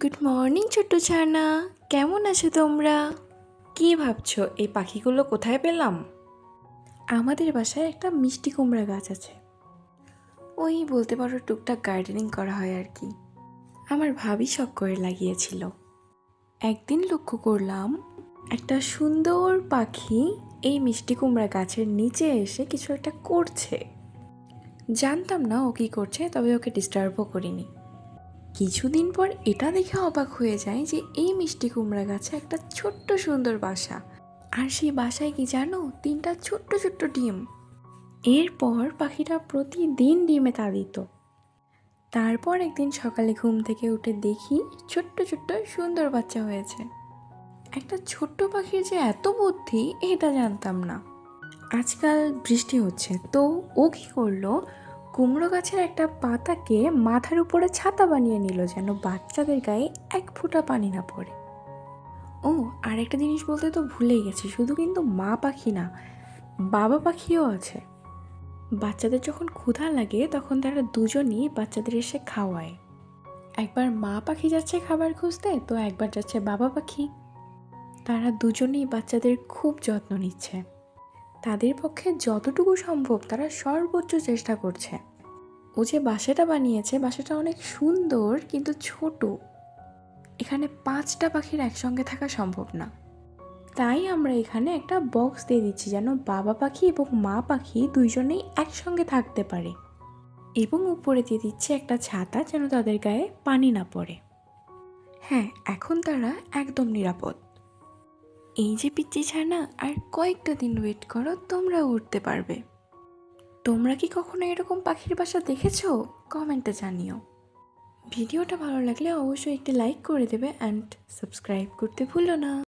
Good morning ছোট্ট ছানা। কেমন আছো তোমরা? কি ভাবছ? এই পাখিগুলো কোথায় পেলাম? আমাদের বাসায় একটা মিষ্টি কুমড়া গাছ আছে। ওই বলতে পারো টুকটাক গার্ডেনিং করা হয় আর কি। আমার ভাবি শখ করে লাগিয়েছিল। একদিন লক্ষ্য করলাম, একটা সুন্দর পাখি এই মিষ্টি কুমড়া গাছের নিচে এসে কিছু একটা করছে। জানতাম না ও কী করছে, তবে ওকে ডিস্টার্বও করিনি। কিছুদিন পর এটা দেখে অবাক হয়ে যায় যে এই মিষ্টি কুমড়া গাছে একটা ছোট্ট সুন্দর বাসা। আর সেই বাসায় কি জানো? তিনটা ছোট্ট ছোট্ট ডিম। এরপর পাখিটা প্রতিদিন ডিমে তা দিত। তারপর একদিন সকালে ঘুম থেকে উঠে দেখি ছোট্ট ছোট্ট সুন্দর বাচ্চা হয়েছে। একটা ছোট্ট পাখির যে এত বুদ্ধি, এটা জানতাম না। আজকাল বৃষ্টি হচ্ছে, তো ও কী করল? কুমড়ো গাছের একটা পাতাকে মাথার উপরে ছাতা বানিয়ে নিল যেন বাচ্চাদের গায়ে এক ফোঁটা পানি না পড়ে। ও আর একটা জিনিস বলতে তো ভুলেই গেছি, শুধু কিন্তু মা পাখি না, বাবা পাখিও আছে। বাচ্চাদের যখন ক্ষুধা লাগে, তখন তারা দুজনই বাচ্চাদের এসে খাওয়ায়। একবার মা পাখি যাচ্ছে খাবার খুঁজতে, তো একবার যাচ্ছে বাবা পাখি। তারা দুজনেই বাচ্চাদের খুব যত্ন নিচ্ছে। তাদের পক্ষে যতটুকু সম্ভব তারা সর্বোচ্চ চেষ্টা করছে। ও যে বাসাটা বানিয়েছে, বাসাটা অনেক সুন্দর কিন্তু ছোট। এখানে পাঁচটা পাখির একসঙ্গে থাকা সম্ভব না। তাই আমরা এখানে একটা বক্স দিয়ে দিচ্ছি যেন বাবা পাখি এবং মা পাখি দুইজনেই একসঙ্গে থাকতে পারে। এবং উপরে দিয়ে দিচ্ছে একটা ছাতা যেন তাদের গায়ে পানি না পড়ে। হ্যাঁ এখন তারা একদম নিরাপদ। এই যে পিচ্ছি ছানা, আর কয়েকটা দিন ওয়েট করো, তোমরা উঠতে পারবে। তোমরা কি কখনো এরকম পাখির বাসা দেখেছ? কমেন্টে জানিও। ভিডিওটা ভালো লাগলে অবশ্যই একটি লাইক করে দেবে অ্যান্ড সাবস্ক্রাইব করতে ভুলো না।